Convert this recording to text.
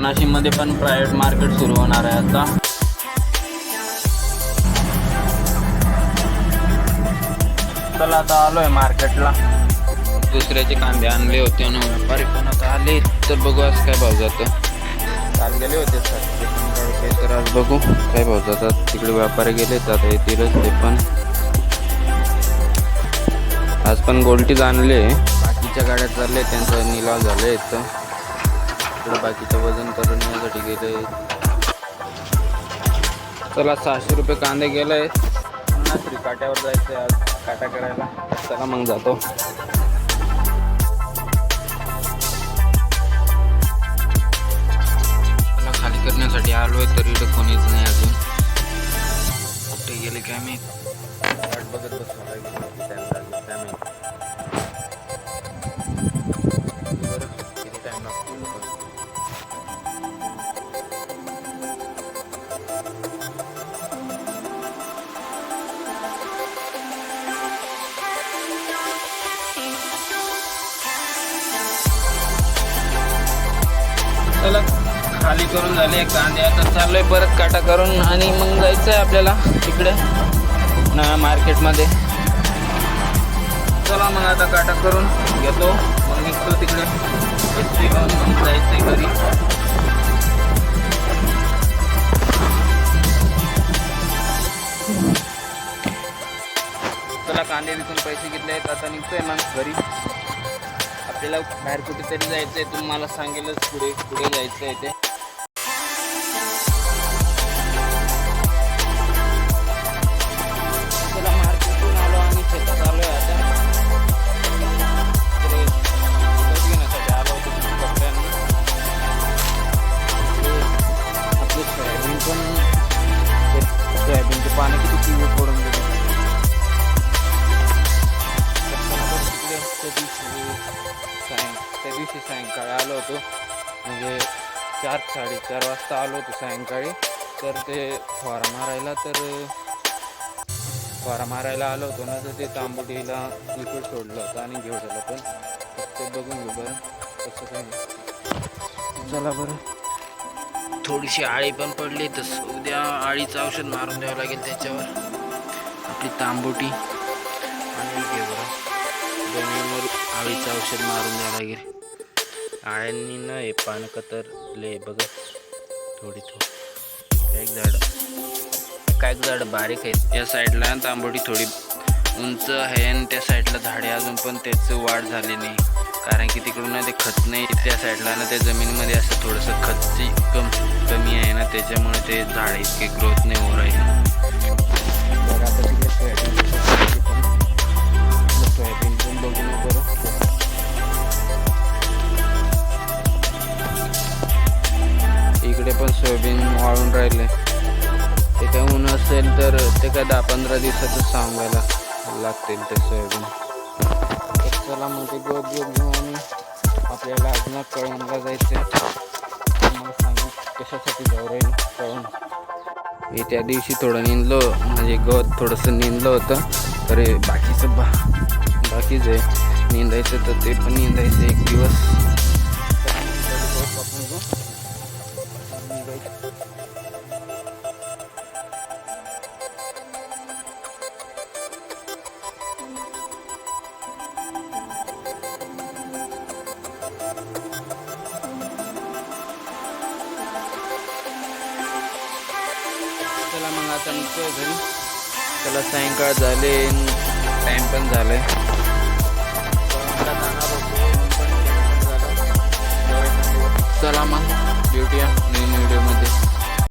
नाशिकमध्ये पण private market सुरू होणार आहे आता. चला आता आलोय मार्केटला. दुसऱ्याचे कांदे आणले होते आणि व्यापारी पण आता आले तर बघू आज काय भाव जातो. काल गेले होते सातशे पंधरा रुपये तर आज बघू काय भाव जातात तिकडे व्यापारी गेले तर आता येतीलच ते पण. आज पण गोल्टीच आणले बाकीच्या गाड्यात चालले त्यांचं निलाव झाले तर बाकीचं वजन करण्यासाठी गेले चला सहाशे रुपये कांदे गेले काट्यावर जायचं आज काटा करायला. चला मग जातो. आलोय तरी इकडे कोणीच नाही अजून. कुठे गेले काय मी वाट बघत. चला. खाली करून झाले कांदे. आता चाललोय परत काटा करून आणि मग जायचं आहे आपल्याला तिकडे ना मार्केटमध्ये. चला मग आता काटा करून घेतो. मग निघतो तिकडे. एसटी घेऊन मग जायचंय घरी. चला कांदे विकून पैसे घेतले आहेत. आता निघतोय मग घरी. आपल्याला बाहेर कुठेतरी जायचंय. तुम्हाला सांगेलच पुढे पुढे जायचं आहे ते. शेतात चालू आहे आता इकडे खत घेण्यासाठी आलो होतो कपड्यांना आपले सोयाबीन पण ते सोयाबीनचे पाणी किती पिवळे पडून गेले तिकडे त्या दिवशी सायं त्या दिवशी सायंकाळी आलो होतो म्हणजे चार साडेचार वाजता आलो होतो सायंकाळी. तर ते फवारा मारायला तर फवारा मारायला आलो होतो ना तर ते तांबुटीला लिक्विड सोडलं होतं आणि घेवडलं पण तर ते बघून घेऊ बरं कसं काय. चला बरं. थोडीशी आळी पण पडली तर उद्या आळीचं औषध मारून द्यावं लागेल त्याच्यावर. आपली तांबुटी आणि घेवडा जमिनीवर आळीचं औषध मारून द्यावं लागेल. आळ्यांनी न हे पानं कतरले बघा. थोडी थोडी. एक झाड. काय झाड बारीक आहेत. या साईडला तांबोडी थोडी उंच आहे आणि त्या साईडला झाडे अजून पण त्याचं वाढ झाली नाही. कारण की तिकडून ना ते खत नाही त्या साईडला ना त्या जमिनीमध्ये असं थोडंसं खतची कम कमी आहे ना त्याच्यामुळे ते झाड इतके ग्रोथ नाही हो राहिले. असेल तर ते काय दहा पंधरा दिवसातच सांगायला लागतील ते सोयाबीन. तर चला मग ते गवत घेऊन घेऊ आणि आपल्याला अजून कळवणला जायचं मला सांगू कशासाठी जाऊ राहील कळवण हे त्या दिवशी थोडं निंदलो म्हणजे गवत थोडंसं निंदलं होतं. तर बाकीचं बा बाकीच आहे. निंदायचं तर ते पण निंदायचं एक दिवस. चला मग आता निघतोय घरी. त्याला सायंकाळ झाले टाईम पण झालाय.